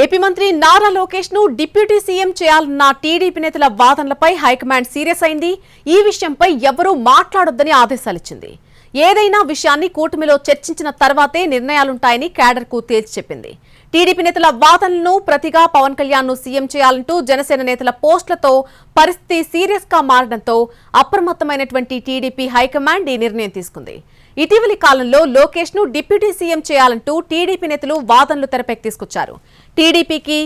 AP మంత్రి నారా లోకేష్ను deputy CM చేయాలన్న టీడీపీ నేతల వాదనలపై హైకమాండ్ సీరియస్ అయింది. ఈ విషయంపై ఎవరూ మాట్లాడొద్దని ఆదేశాలిచ్చింది. ఏదైనా విషయాన్ని కూటమిలో చర్చించిన తర్వాతే నిర్ణయాలుంటాయని క్యాడర్కు తేల్చి చెప్పింది. టీడీపీ నేతల వాదనలను ప్రతిగా పవన్ కళ్యాణ్ను సీఎం చేయాలంటూ జనసేన నేతల పోస్టులతో పరిస్థితి సీరియస్గా మారడంతో అప్రమత్తమైనటువంటి టీడీపీ హైకమాండ్ ఈ నిర్ణయం తీసుకుంది. ఇటీవలి కాలంలో లోకేష్ను డిప్యూటీ సీఎం చేయాలంటూ టీడీపీ నేతలు వాదనలు తెరపైకి తీసుకొచ్చారు. టీడీపీకి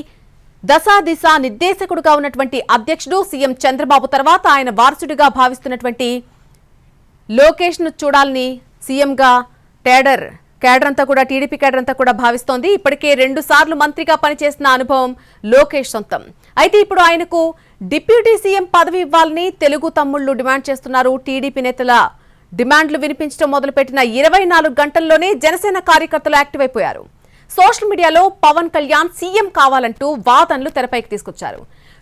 దశా దిశ నిర్దేశకుడుగా ఉన్నటువంటి అధ్యక్షుడు సీఎం చంద్రబాబు తర్వాత ఆయన వారసుడిగా భావిస్తున్నటువంటి లోకేష్ను చూడాలని సీఎంగా టేడర్ కేడర్ అంతా కూడా టీడీపీ కేడర్ అంతా కూడా భావిస్తోంది. ఇప్పటికే రెండు సార్లు మంత్రిగా పనిచేసిన అనుభవం లోకేష్ సొంతం. అయితే ఇప్పుడు ఆయనకు డిప్యూటీ సీఎం పదవి ఇవ్వాలని తెలుగు తమ్ముళ్ళు డిమాండ్ చేస్తున్నారు టీడీపీ నేతల డిమాండ్లు వినిపించడం మొదలుపెట్టిన ఇరవై నాలుగు గంటల్లోనే జనసేన కార్యకర్తలు యాక్టివ్ అయిపోయారు. సోషల్ మీడియాలో పవన్ కళ్యాణ్ సీఎం కావాలంటూ వాదనలు తెరపైకి తీసుకొచ్చారు.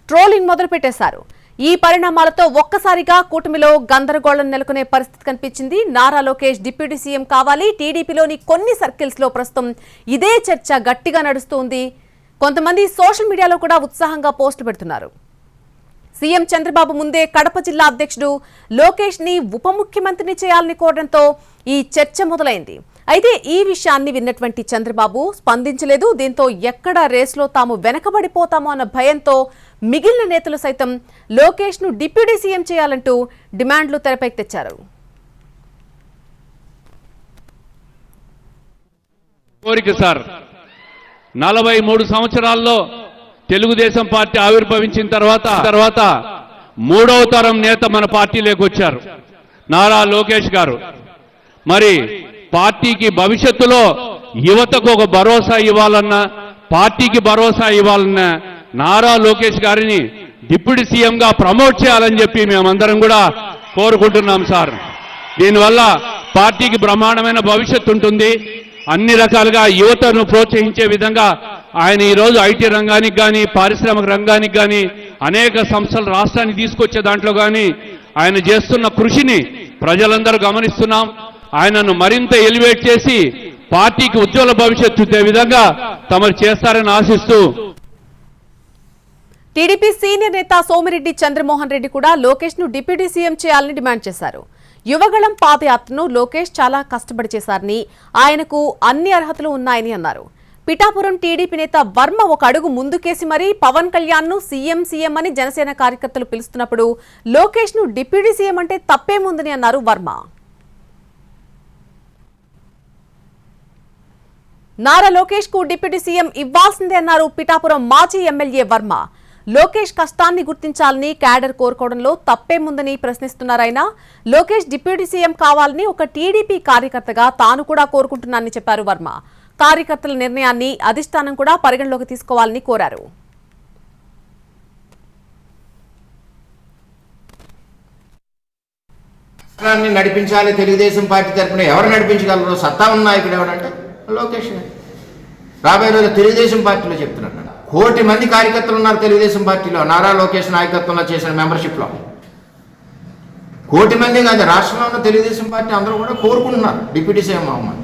ట్రోలింగ్ మొదలుపెట్టేశారు. ఈ పరిణామాలతో ఒక్కసారిగా కూటమిలో గందరగోళం నెలకొనే పరిస్థితి కనిపించింది. నారా లోకేష్ డిప్యూటీ సీఎం కావాలి. టీడీపీలోని కొన్ని సర్కిల్స్లో ప్రస్తుతం ఇదే చర్చ గట్టిగా నడుస్తోంది కొంతమంది సోషల్ మీడియాలో కూడా ఉత్సాహంగా పోస్టులు పెడుతున్నారు. సీఎం చంద్రబాబు ముందే కడప జిల్లా అధ్యక్షుడు లోకేష్ని ఉప ముఖ్యమంత్రిని చేయాలని కోరడంతో ఈ చర్చ మొదలైంది. అయితే ఈ విషయాన్ని విన్నటువంటి చంద్రబాబు స్పందించలేదు. దీంతో ఎక్కడ రేసులో తాము వెనకబడిపోతామో అన్న భయంతో మిగిలిన నేతలు సైతం లోకేష్ను డిప్యూటీ సీఎం చేయాలంటూ డిమాండ్లు తెరపైకి తెచ్చారు. కోరిక సార్ నలభై మూడు సంవత్సరాల్లో తెలుగుదేశం పార్టీ ఆవిర్భవించిన తర్వాత తర్వాత మూడవ తరం నేత మన పార్టీలోకి వచ్చారు. నారా లోకేష్ గారు. మరి పార్టీకి భవిష్యత్తులో యువతకు ఒక భరోసా ఇవ్వాలన్నా పార్టీకి భరోసా ఇవ్వాలన్నా నారా లోకేష్ గారిని డిప్యూటీ సీఎంగా ప్రమోట్ చేయాలని చెప్పి మేమందరం కూడా కోరుకుంటున్నాం సార్. దీనివల్ల పార్టీకి బ్రహ్మాండమైన భవిష్యత్తు ఉంటుంది. అన్ని రకాలుగా యువతను ప్రోత్సహించే విధంగా ఆయన ఈరోజు ఐటీ రంగానికి కానీ పారిశ్రామిక రంగానికి కానీ అనేక సంస్థలు రాష్ట్రానికి తీసుకొచ్చే దాంట్లో కానీ ఆయన చేస్తున్న కృషిని ప్రజలందరూ గమనిస్తున్నాం. ఆయనను మరింత ఎలివేట్ చేసి పార్టీకి ఉజ్వల భవిష్యత్తు ఇచ్చే విధంగా తమరు చేస్తారని ఆశిస్తూ టీడీపీ సీనియర్ నేత సోమిరెడ్డి చంద్రమోహన్ రెడ్డి కూడా లోకేష్ను డిప్యూటీ సీఎం చేయాలని డిమాండ్ చేశారు. యువగళం పాదయాత్రను లోకేష్ చాలా కష్టపడి చేశారని ఆయనకు అన్ని అర్హతలు ఉన్నాయని అన్నారు. పిఠాపురం టీడీపీ నేత వర్మ ఒక అడుగు ముందుకేసి మరీ పవన్ కళ్యాణ్ను సీఎం సీఎం అని జనసేన కార్యకర్తలు పిలుస్తున్నప్పుడు లోకేష్ను డిప్యూటీ సీఎం అంటే తప్పేముందని అన్నారు వర్మ. నారా లోకేష్కు డిప్యూటీ సీఎం ఇవ్వాల్సిందే అన్నారు పిఠాపురం మాజీ ఎమ్మెల్యే వర్మ. లోకేష్ కష్టాన్ని గుర్తించాలని క్యాడర్ కోరుకోవడంలో తప్పేముందని ప్రశ్నిస్తున్నారైనా లోకేష్ డిప్యూటీ సీఎం కావాలని ఒక టీడీపీ కార్యకర్తగా తాను కూడా కోరుకుంటున్నానని చెప్పారు వర్మ. కార్యకర్తల నిర్ణయాన్ని అధిష్టానం కూడా పరిగణలోకి తీసుకోవాలని కోరారు. రాష్ట్రాన్ని నడిపించాలి తెలుగుదేశం పార్టీ తరఫున ఎవరు నడిపించగలరు సత్తా ఉన్న నాయకుడు ఎవడంటే లోకేష్. రాబోయే రోజు తెలుగుదేశం పార్టీలో చెప్తున్నాను కోటి మంది కార్యకర్తలు ఉన్నారు తెలుగుదేశం పార్టీలో నారా లోకేష్ నాయకత్వంలో చేసిన మెంబర్షిప్లో. కోటి మంది కాదు రాష్ట్రంలో ఉన్న తెలుగుదేశం పార్టీ అందరూ కూడా కోరుకుంటున్నారు డిప్యూటీ సీఎం అవ్వమని.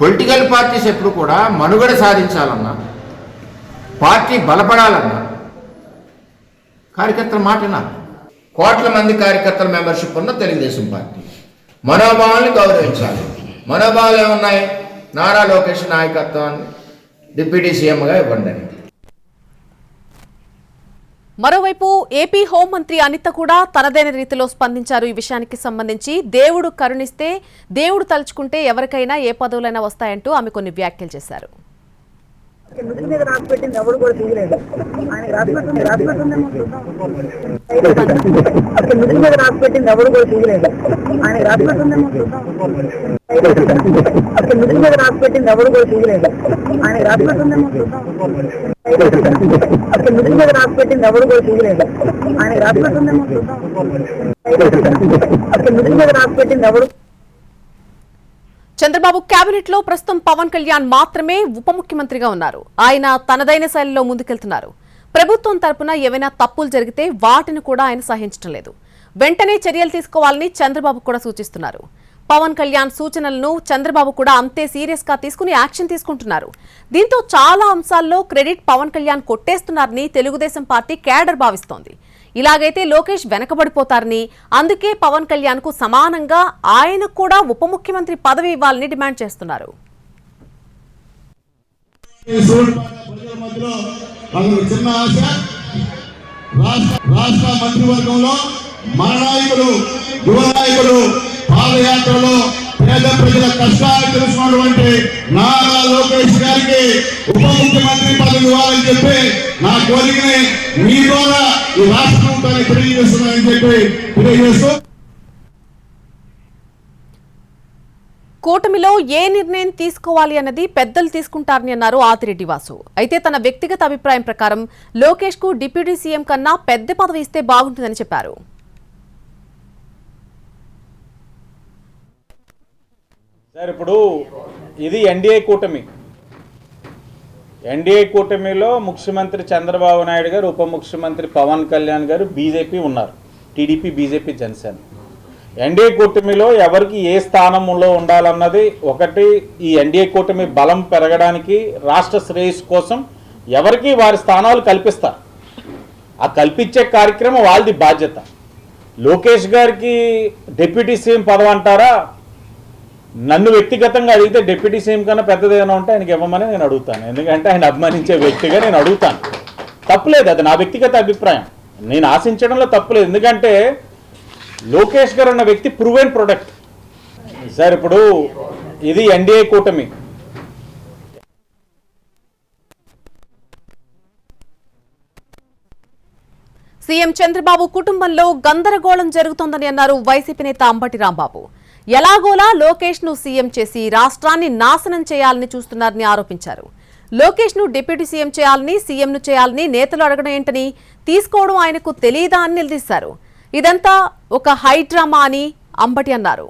పొలిటికల్ పార్టీస్ ఎప్పుడు కూడా మనుగడ సాధించాలన్నా పార్టీ బలపడాలన్నా కార్యకర్తల మాట కోట్ల మంది కార్యకర్తల మెంబర్షిప్ ఉన్న తెలుగుదేశం పార్టీ. మనోభావాలను గౌరవించాలి. మనోభావాలు ఏమున్నాయి? నారా లోకేష్ నాయకత్వాన్ని డిప్యూటీ సీఎంగా ఇవ్వండి మరోవైపు ఏపీ హోంమంత్రి అనిత కూడా తనదైన రీతిలో స్పందించారు. ఈ విషయానికి సంబంధించి దేవుడు కరుణిస్తే దేవుడు తలుచుకుంటే ఎవరికైనా ఏ పదవులైనా వస్తాయంటూ ఆమె కొన్ని వ్యాఖ్యలు చేశారు. నువ్వు మీద రాసి పెట్టింది ఎవరు కూడా తీయలేదు. ఆయన రాసి పెట్టింది చూద్దాం. అక్కడ నువ్వు మీద రాసి పెట్టింది ఎవరు కూడా తీయలేదు. ఆయన రాసి పెట్టిందేమో చూద్దాం. అక్కడ నువ్వు మీద రాసి పెట్టింది ఎవరు కూడా తీయలేదు. ఆయన రాసి పెట్టిందేమో చూద్దాం. అక్కడ నువ్వు మీద రాసి పెట్టింది ఎవరు కూడా తీయలేదు. ఆయన రాసి అక్కడ నువ్వు మీద రాసి పెట్టింది ఎవడు చంద్రబాబు కేబినెట్లో ప్రస్తుతం పవన్ కళ్యాణ్ మాత్రమే ఉప ముఖ్యమంత్రిగా ఉన్నారు. ఆయన తనదైన శైలిలో ముందుకెళ్తున్నారు. ప్రభుత్వం తరపున ఏవైనా తప్పులు జరిగితే వాటిని కూడా ఆయన సహించడం లేదు. వెంటనే చర్యలు తీసుకోవాలని చంద్రబాబు కూడా సూచిస్తున్నారు. పవన్ కళ్యాణ్ సూచనలను చంద్రబాబు కూడా అంతే సీరియస్గా తీసుకుని యాక్షన్ తీసుకుంటున్నారు. దీంతో చాలా అంశాల్లో క్రెడిట్ పవన్ కళ్యాణ్ కొట్టేస్తున్నారని తెలుగుదేశం పార్టీ కేడర్ భావిస్తోంది. ఇలాగైతే లోకేష్ వెనకబడిపోతారని అందుకే పవన్ కళ్యాణ్కు సమానంగా ఆయనకు కూడా ఉప ముఖ్యమంత్రి పదవి ఇవ్వాలని డిమాండ్ చేస్తున్నారు. ప్రజల చిన్న ఆశ. రాష్ట్ర మంత్రివర్గంలో మన నాయకులు యువ నాయకులు పాదయాత్రలో పేద ప్రజల కష్టాలు తెలుసుకున్నటువంటి నారా లోకేష్ గారికి ఉప ముఖ్యమంత్రి పదవి ఇవ్వాలని చెప్పి నా కోరికని మీ ద్వారా ఈ రాష్ట్ర ప్రభుత్వాన్ని తెలియజేస్తున్నానని చెప్పి తెలియజేస్తూ కూటమిలో ఏ నిర్ణయం తీసుకోవాలి అన్నది పెద్దలు తీసుకుంటారని అన్నారు ఆతిరెడ్డి వాసు. అయితే తన వ్యక్తిగత అభిప్రాయం ప్రకారం లోకేష్కు డిప్యూటీ సీఎం కన్నా పెద్ద పదవి ఇస్తే బాగుంటుందని చెప్పారు. సార్ ఇప్పుడు ఇది ఎన్డీఏ కూటమి. ఎన్డీఏ కూటమిలో ముఖ్యమంత్రి చంద్రబాబు నాయుడు గారు ఉప ముఖ్యమంత్రి పవన్ కళ్యాణ్ గారు బీజేపీ ఉన్నారు. TDP BJP Janasena. ఎన్డీఏ కూటమిలో ఎవరికి ఏ స్థానంలో ఉండాలన్నది ఒకటి ఈ ఎన్డీఏ కూటమి బలం పెరగడానికి రాష్ట్ర శ్రేయస్సు కోసం ఎవరికి వారి స్థానాలు కల్పిస్తారు. ఆ కల్పించే కార్యక్రమం వాళ్ళది బాధ్యత. లోకేష్ గారికి డిప్యూటీ సీఎం పదవి అంటారా? నన్ను వ్యక్తిగతంగా అడిగితే డిప్యూటీ సీఎం కన్నా పెద్దది ఏమైనా ఉంటే ఆయనకి ఇవ్వమని నేను అడుగుతాను. ఎందుకంటే ఆయన అభిమానించే వ్యక్తిగా నేను అడుగుతాను. తప్పులేదు అది నా వ్యక్తిగత అభిప్రాయం. నేను ఆశించడంలో తప్పులేదు ఎందుకంటే లోకేష్ గారు అన్న వ్యక్తి ప్రూవెన్ ప్రొడక్ట్. సార్ ఇప్పుడు ఇది ఎన్డీఏ కూటమి. సీఎం చంద్రబాబు కుటుంబంలో గందరగోళం జరుగుతోందని అన్నారు వైసీపీ నేత అంబటి రాంబాబు. ఎలాగోలా లోకేష్ను సీఎం చేసి రాష్ట్రాన్ని నాశనం చేయాలని చూస్తున్నారని ఆరోపించారు. లోకేష్ను డిప్యూటీ సీఎం చేయాలని సీఎం ను చేయాలని నేతలు అడగడం ఏంటని తీసుకోవడం ఆయనకు తెలియదా అని నిలదీశారు. ఇదంతా ఒక హై డ్రామా అని అంబటి అన్నారు.